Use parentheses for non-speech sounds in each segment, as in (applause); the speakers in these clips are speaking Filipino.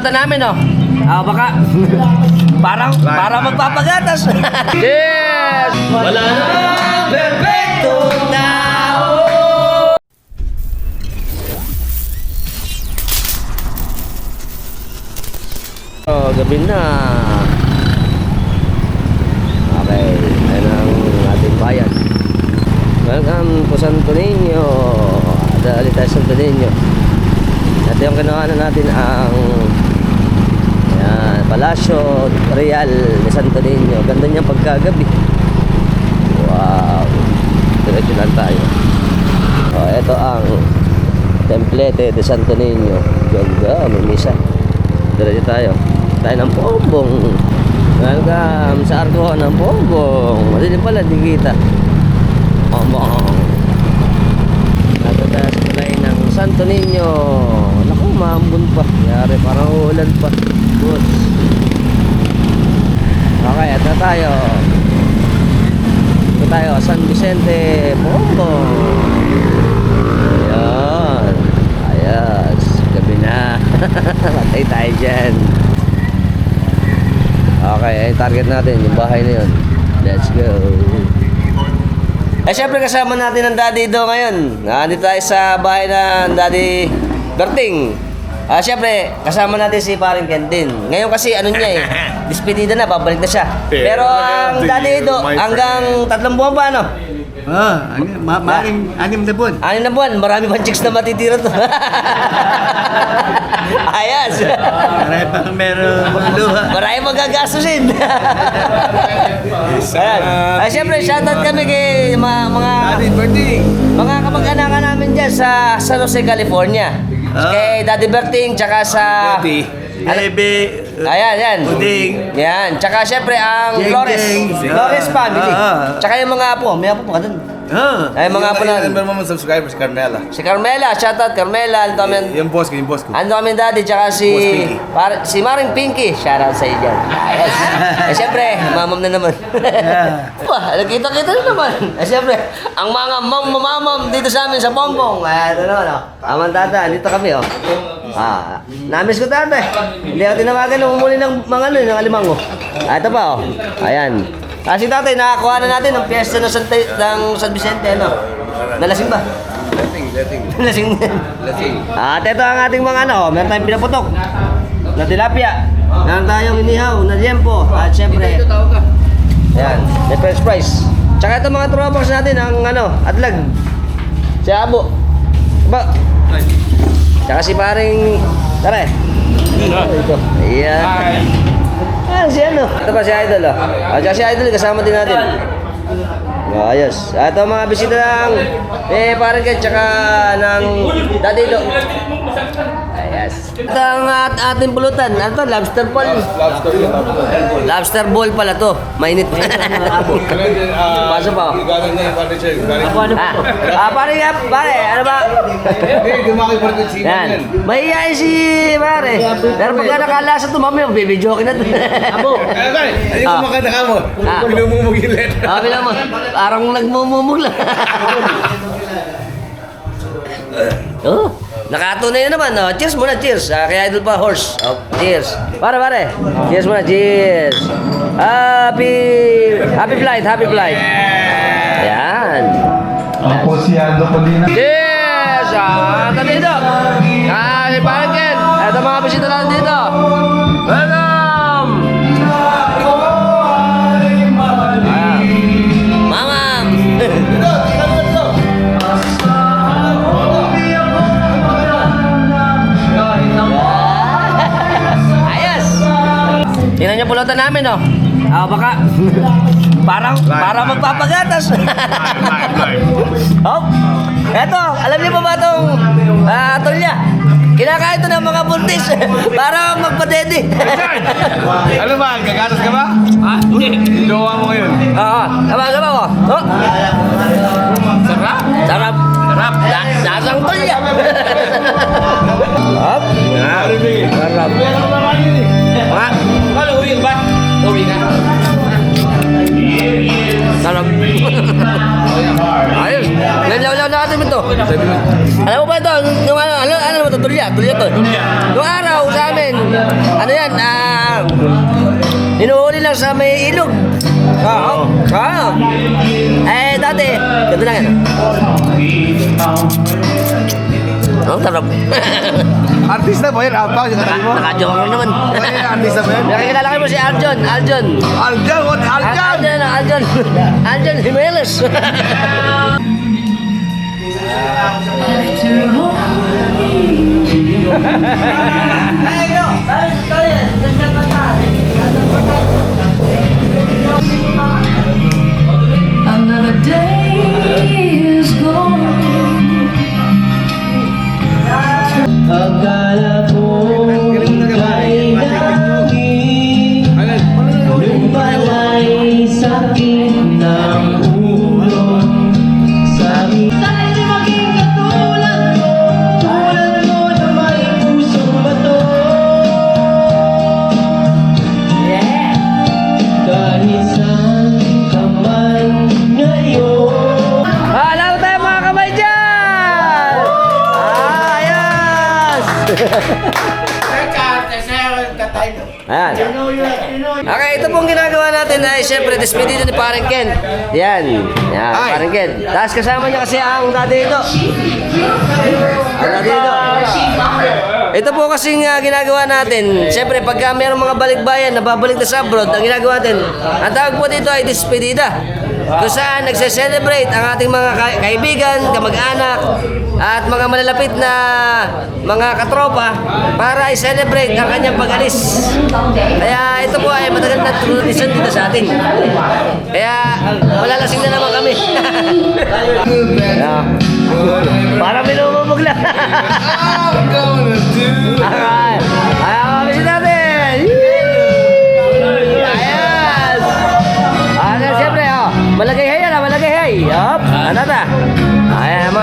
pulutan namin, oh. Ah, baka (laughs) parang para magpapagatas. (laughs) yes! Wala na perfecto tao. Oh, gabi na. Okay, ayun ang ating bayan. Welcome to Santo Niño. Dali tayo sa Santo Niño. Ito yung kinuhanan natin ang yan, Palasyo Real de Santo Niño. Ganda niyang pagkagabi. Wow. Diretso lang tayo. Oh, ito ang Templete de Santo Niño. Ganda, may misa. Diretso tayo. Tayo ng pombong. Welcome sa Arco ng pombong. Malilim pala, di kita. Pombong. Naganda sa tulay ng Santo Niño. Naku, maambun pa. Yari, parang ulan pa. Good. Okay, ito tayo. Ito tayo, San Vicente, Pombong. Ayan. Ayos. Gabi na. (laughs) Patay tayo dyan. Okay, ay target natin yung bahay na yun. Let's go. Eh, syempre kasama natin ang Daddy Do ngayon. Nandito tayo sa bahay ng Daddy Berting. Ah, syempre, kasama natin si Paring Kentin. Ngayon kasi ano niya eh, (laughs) dispedida na, babalik na siya. Pero ang Daddy Do, hanggang tatlong buwan pa, ano? Ah, ano, ma maring anim na buwan. Anin na buwan, marami pang chicks na matitira to. (laughs) Ayos. Marami pa meron luha. Marami magagastusin. Ayan. Ay, syempre, shoutout kami kay mga, mga, birthday. mga kamag-anakan namin dyan sa San Jose, California. Ah. Kay Daddy Berting, tsaka sa... Birthday. Ebe. Ayan, yan. Uding. Yan. Tsaka syempre ang Jeng, Flores. jeng. Flores family. Ah, ah. Tsaka yung mga apo. May apo pa ka dun. Ah. Ay, mga apo na. Number mo subscribers, Carmela. Si Carmela, shoutout Carmela. Ando kami, Yung boss ko, yung boss ko. ando kami daddy, tsaka si, par, si Maring Pinky. Shoutout sa iyo dyan. Yes. eh, syempre, mamam na naman. Yeah. (laughs) Nakita-kita na naman. Eh, syempre, ang mga mam mamamam dito sa amin sa Bongbong. Ay, ito naman, oh. Amang tata, dito kami, oh. Ah, namiss ko tata. Hindi ako tinawagan umuli ng mga ano, ng alimango. Ah, ito pa, oh. Ayan. Ah, si tatay, nakakuha na natin ng piyesta ng San, ng San Vicente, ano? Nalasing ba? Lating, lating, Nalasing din. lating. At ito ang ating mga ano, meron tayong pinaputok na tilapia. Meron tayong inihaw na liempo. At syempre, ayan, may french fries. Tsaka ito mga tropas natin, ang ano, atlag. Si Abo. Ba? Tsaka si paring, tara eh. Ito. Ayan. Ah, si ano? Ito pa si Idol, oh. At tsaka si Idol, kasama din natin. Ayos. Ito mga bisita ng eh parang kaya tsaka ng Daddy Do. Ayos. Ito ang at ating pulutan. Ano to? Lobster ball. Lobster yun, lobster. Lobster ball pala to. Mainit. (laughs) Pasok pa. Galing na yung furniture. Galing. Ah, ah pare nga, pare, ano ba? Hindi, dumaki pa rin si Yan. Mahihayin si pare. Pero pagka nakalasa to, mamaya, bibidyokin na to. (laughs) Abo. Ano ba? Ano Ah. yung kumakanta ka mo? Ah. Pinumumugilit. Sabi naman, parang nagmumumula. (laughs) oh, nakatunay na naman. Oh. Cheers muna, cheers. Ah, kaya idol pa horse. Oh, cheers. Pare, pare. Cheers muna, cheers. Happy, happy flight, happy flight. Ayan. Ako si Aldo Colina. Cheers! Ah, kami dito. Ah, si Parken. Ito mga bisita lang Tingnan niyo pulutan namin, oh. Ah, baka (laughs) parang parang magpapagatas. (laughs) oh. Eto, alam niyo pa ba itong ah, tulya? Kinakain ito ng mga buntis (laughs) para magpadede. Ano ba? Gagatas ka ba? Ha? Jowa mo ngayon. Oo, tama tama ko. Oh. Sarap. Sarap. Sarap. Na, nasang tulya. Sarap. Sarap. Sarap. Ayos. Ganyan lang natin ito. Alam mo ba ito? Nung ano, ano, ano naman ito? Tulya, tulya to. Nung araw sa amin, ano yan, ah, inuhuli lang sa may ilog. Oo. Oo. Eh, dati, ganito lang yan. Ang tarap. (laughs) artista ba yan? Apa, yung katabi mo? Nakajoke lang naman. Ay, artista ba yan? Nakikilala kayo mo si Arjon, Arjon. Aljan, what? Al- Aljan! Arjon, Arjon. Arjon Jimenez. Another Ayan. Okay, ito pong ginagawa natin ay siyempre despedida ni Parang Ken. Yan. Yan, Ay. Parang Ken. Tapos kasama niya kasi ang dati ito. Ang dati ito. Ito po kasing uh, ginagawa natin. Siyempre, pagka mayroong mga balikbayan na babalik na sa abroad, ang ginagawa natin, ang tawag po dito ay despedida. Kung saan nagse-celebrate ang ating mga ka- kaibigan, kamag-anak, at mga malalapit na mga katropa para i-celebrate ang kanyang pag-alis. Kaya ito po ay matagal na tradition dito sa atin. Kaya malalasing na naman kami. Para minumubog lang. I'm gonna do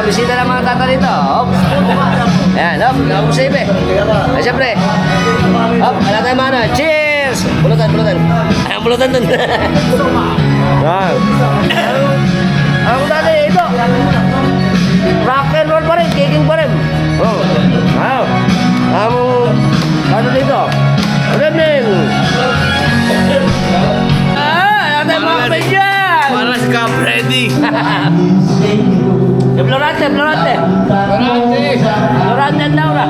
bisita ng mga tata rito. Hop. Ayan, hop. Save eh. Ay, siyempre. Hop, wala tayong mano. Cheers! Pulutan, pulutan. Ayan, pulutan dun. (laughs) Florante, Florante. Florante at Laura.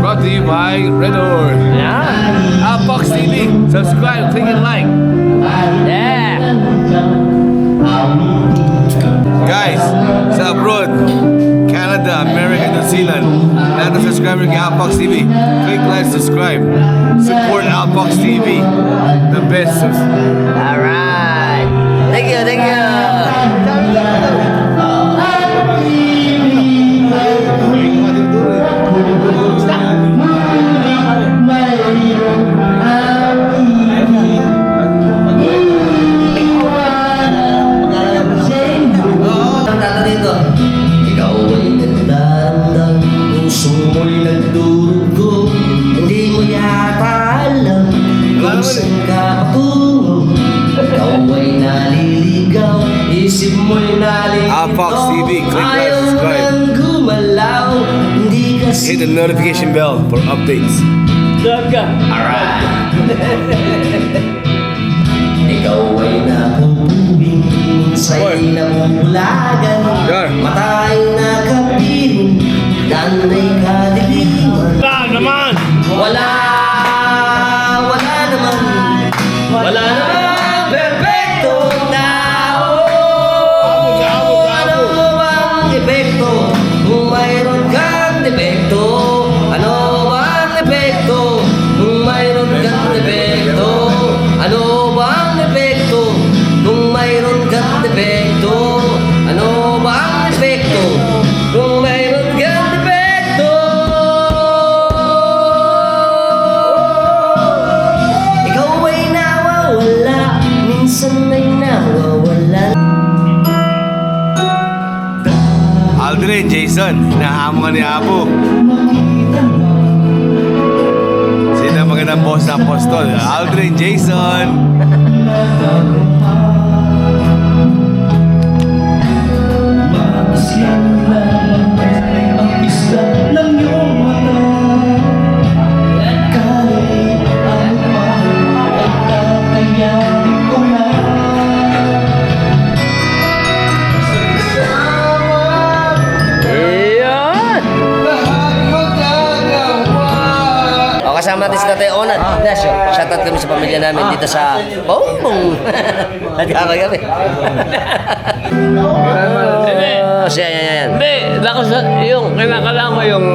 Brought to you by Red Door. Yeah. Outbox TV. Subscribe, click and like. Yeah. Guys, sa abroad, Canada, America, New Zealand, lahat ng subscriber kay Outbox TV, click like, subscribe. Support Outbox TV. The best. Alright. Saan ka patungo Ikaw ay naliligaw Isip mo'y naliligaw Apox TV, click like, Ayaw subscribe. nang gumalaw Hindi kasi Hit the notification bell for updates. Ikaw (laughs) Jason, hinahamon ka ni Apo. Sino ang magandang boss ng apostol? Aldrin, Jason. Namin dito sa Bongbong. (laughs) Nagkakay kami. Oh, siya, yan, yan, yan. Hindi, lakas yung kinakalang mo yung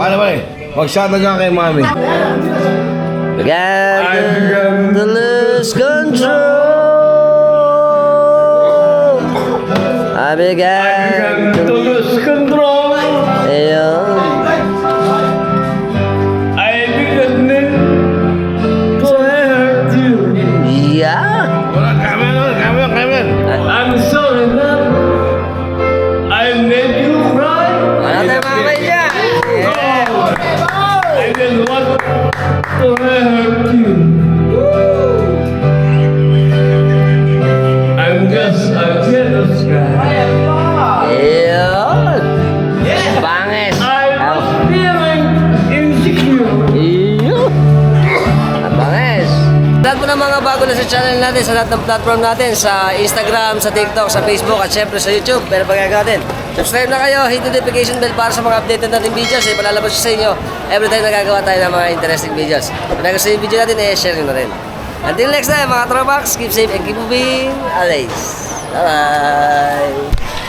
Paano ba eh? Mag-shoutout ka kay mami. Began to lose control. I began to lose lahat ng platform natin, sa Instagram, sa TikTok, sa Facebook, at syempre sa YouTube. Pero pagkagawa natin, subscribe na kayo, hit the notification bell para sa mga updated natin videos. Eh, palalabas sa inyo every time nagagawa tayo ng mga interesting videos. Kung nagustuhan yung video natin, eh, share nyo na rin. Until next time, mga tropax, keep safe and keep moving. Always. Bye-bye.